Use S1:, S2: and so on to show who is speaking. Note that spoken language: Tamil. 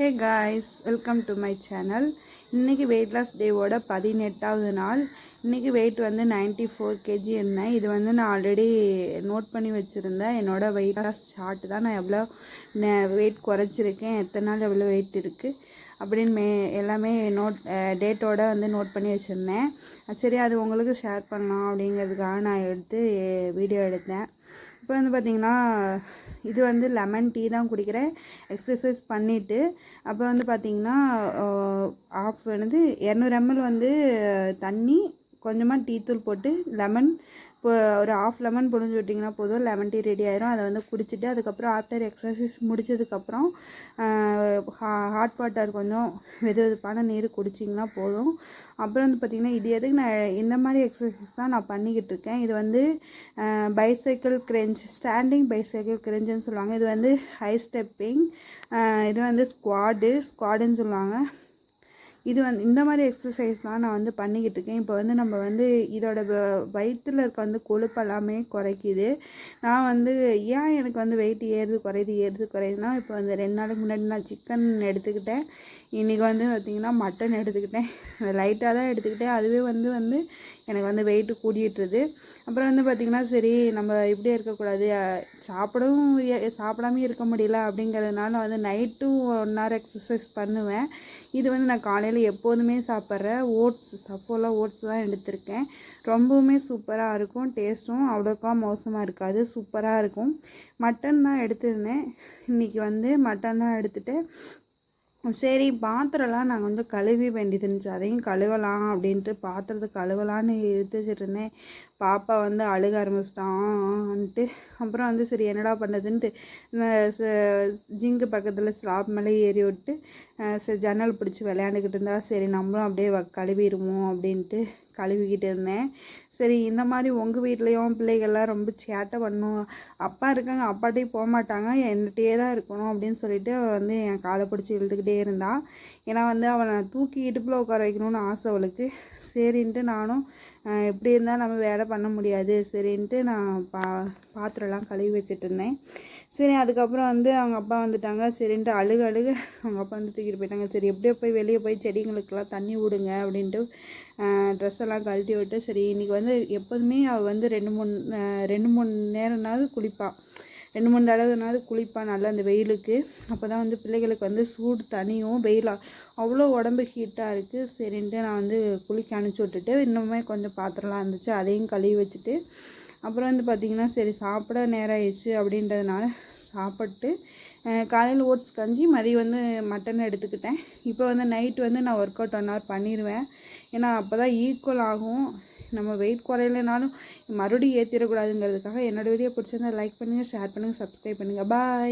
S1: Hey guys welcome to my channel இன்றைக்கி வெயிட் லாஸ் டேவோட பதினெட்டாவது நாள். இன்றைக்கி வெயிட் வந்து நைன்ட்டி ஃபோர் கேஜி இருந்தேன் இது வந்து நான் ஆல்ரெடி நோட் பண்ணி வச்சுருந்தேன். என்னோடய வெயிட் லாஸ் சார்ட்டு தான் நான் எவ்வளோ வெயிட் குறைச்சிருக்கேன். எத்தனை நாள் எவ்வளோ வெயிட் இருக்குது அப்படின்னு மே எல்லாமே நோட் டேட்டோட வந்து நோட் பண்ணி வச்சுருந்தேன். சரி அது உங்களுக்கு ஷேர் பண்ணலாம் அப்படிங்கிறதுக்காக நான் எடுத்து வீடியோ எடுத்தேன். இப்போ வந்து பார்த்திங்கன்னா இது வந்து லெமன் டீ தான் குடிக்கிறேன். எக்ஸசைஸ் பண்ணிவிட்டு அப்போ வந்து பார்த்திங்கன்னா ஆஃப் வந்து இரநூறு எம்எல் வந்து தண்ணி கொஞ்சமாக டீ தூள் போட்டு லெமன் இப்போ ஒரு ஆஃப் லெமன் புழிஞ்சு விட்டிங்கன்னா போதும். லெமன் டீ ரெடி ஆயிரும். அதை வந்து குடிச்சிட்டு அதுக்கப்புறம் ஆஃப்டர் எக்ஸசைஸ் முடிச்சதுக்கப்புறம் ஹாட் வாட்டர் கொஞ்சம் வெது வெதுப்பான நீர் குடிச்சிங்கன்னா போதும். அப்புறம் வந்து பார்த்திங்கன்னா இது எதுக்கு நான் இந்த மாதிரி எக்ஸசைஸ் தான் நான் பண்ணிக்கிட்டு இருக்கேன். இது வந்து பைசைக்கிள் கிரெஞ்ச் ஸ்டாண்டிங் பைசைக்கிள் கிரெஞ்சுன்னு சொல்லுவாங்க. இது வந்து ஹை ஸ்டெப்பிங் இது வந்து ஸ்குவாடு ஸ்குவாடுன்னு சொல்லுவாங்க. இது வந்து இந்த மாதிரி எக்ஸசைஸ்லாம் நான் வந்து பண்ணிக்கிட்டு இருக்கேன். இப்போ வந்து நம்ம வந்து இதோட வயிற்றில் இருக்க வந்து கொழுப்பெல்லாமே குறைக்குது. நான் வந்து ஏன் எனக்கு வந்து வெயிட் ஏறுது குறையுது ஏறுது குறையுதுன்னா இப்போ வந்து ரெண்டு நாளைக்கு முன்னாடி நான் சிக்கன் எடுத்துக்கிட்டேன். இன்றைக்கி வந்து பார்த்திங்கன்னா மட்டன் எடுத்துக்கிட்டேன். லைட்டாக தான் எடுத்துக்கிட்டேன். அதுவே வந்து வந்து எனக்கு வந்து வெயிட்டு கூடிட்டுருது. அப்புறம் வந்து பார்த்திங்கன்னா சரி நம்ம இப்படியே இருக்கக்கூடாது. சாப்பிடவும் சாப்பிடாமே இருக்க முடியல அப்படிங்கிறதுனால வந்து நைட்டும் ஒன் ஹவர் எக்ஸசைஸ் பண்ணுவேன். இது வந்து நான் காலையில் எப்போதுமே சாப்பிட்ற ஓட்ஸ் சஃபோலா ஓட்ஸ் தான் எடுத்திருக்கேன். ரொம்பவுமே சூப்பராக இருக்கும். டேஸ்ட்டும் அவ்வளோக்கா மோசமாக இருக்காது. சூப்பராக இருக்கும். மட்டன் தான் எடுத்திருந்தேன். இன்றைக்கி வந்து மட்டன் தான் எடுத்துகிட்டு சரி பாத்திரம்லாம் நாங்கள் வந்து கழுவி வேண்டியது இருந்துச்சு. அதையும் கழுவலாம் அப்படின்ட்டு பாத்திரத்தை கழுவலான்னு எடுத்துச்சுட்டு இருந்தேன் பாப்பா வந்து அழுக ஆரம்பிச்சிட்டான்ட்டு அப்புறம் வந்து சரி என்னடா பண்ணுறதுன்ட்டு ஜிங்கு பக்கத்தில் ஸ்லாப் மேலே ஏறி விட்டு ஜன்னல் பிடிச்சி விளையாண்டுக்கிட்டு இருந்தா சரி நம்மளும் அப்படியே கழுவிடுவோம் அப்படின்ட்டு கழுவிக்கிட்டு இருந்தேன். சரி இந்த மாதிரி உங்கள் வீட்லேயும் பிள்ளைகள்லாம் ரொம்ப சேட்டை பண்ணும். அப்பா இருக்காங்க அப்பாட்டையும் போக மாட்டாங்க. என்கிட்டயே தான் இருக்கணும் அப்படின்னு சொல்லிட்டு அவள் வந்து என் காலை பிடிச்சி இழுத்துக்கிட்டே இருந்தாள் ஏன்னா வந்து அவளை தூக்கி இடுப்பில் உட்கார வைக்கணும்னு ஆசை அவளுக்கு. சரின்ட்டு நானும் எப்படி இருந்தால் நம்ம வேலை பண்ண முடியாது சரின்ட்டு நான் பா பாத்திரம்லாம் கழுவி வச்சுட்டு இருந்தேன். சரி அதுக்கப்புறம் வந்து அவங்க அப்பா வந்துட்டாங்க. சரின்ட்டு அழுக அழுக அவங்க அப்பா வந்து தூக்கிட்டு போயிட்டாங்க. சரி எப்படியோ போய் வெளியே போய் செடிங்களுக்கெல்லாம் தண்ணி விடுங்க அப்படின்ட்டு ட்ரெஸ் எல்லாம் கழட்டி விட்டு சரி இன்றைக்கி வந்து எப்போதுமே அவள் வந்து ரெண்டு மூணு ரெண்டு மூணு நேரம்னாவது குளிப்பாள் ரெண்டு மூணு தடவைனாவது குளிப்பான் நல்லா அந்த வெயிலுக்கு. அப்போ தான் வந்து பிள்ளைகளுக்கு வந்து சூடு தனியும் வெயிலாக அவ்வளோ உடம்பு ஹீட்டாக இருக்குது சரின்ட்டு நான் வந்து குளிக்க அனுப்பிச்சி விட்டுட்டு இன்னுமே கொஞ்சம் பாத்திரம்லாம் இருந்துச்சு. அதையும் கழுவி வச்சுட்டு அப்புறம் வந்து பார்த்திங்கன்னா சரி சாப்பிட நேரம் ஆயிடுச்சு அப்படின்றதுனால சாப்பிட்டு காலையில் ஓட்ஸ் கஞ்சி மதியம் வந்து மட்டன் எடுத்துக்கிட்டேன். இப்போ வந்து நைட்டு வந்து நான் ஒர்க் அவுட் ஒன் ஹவர் பண்ணிடுவேன் ஏன்னா அப்போ தான் ஈக்குவல் ஆகும். நம்ம வெயிட் குறையலைனாலும் மறுபடியும் ஏற்றிடக்கூடாதுங்கிறதுக்காக என்னோடய வீடியோ பிடிச்சிருந்தா லைக் பண்ணுங்கள் ஷேர் பண்ணுங்கள் சப்ஸ்கிரைப் பண்ணுங்கள் பாய்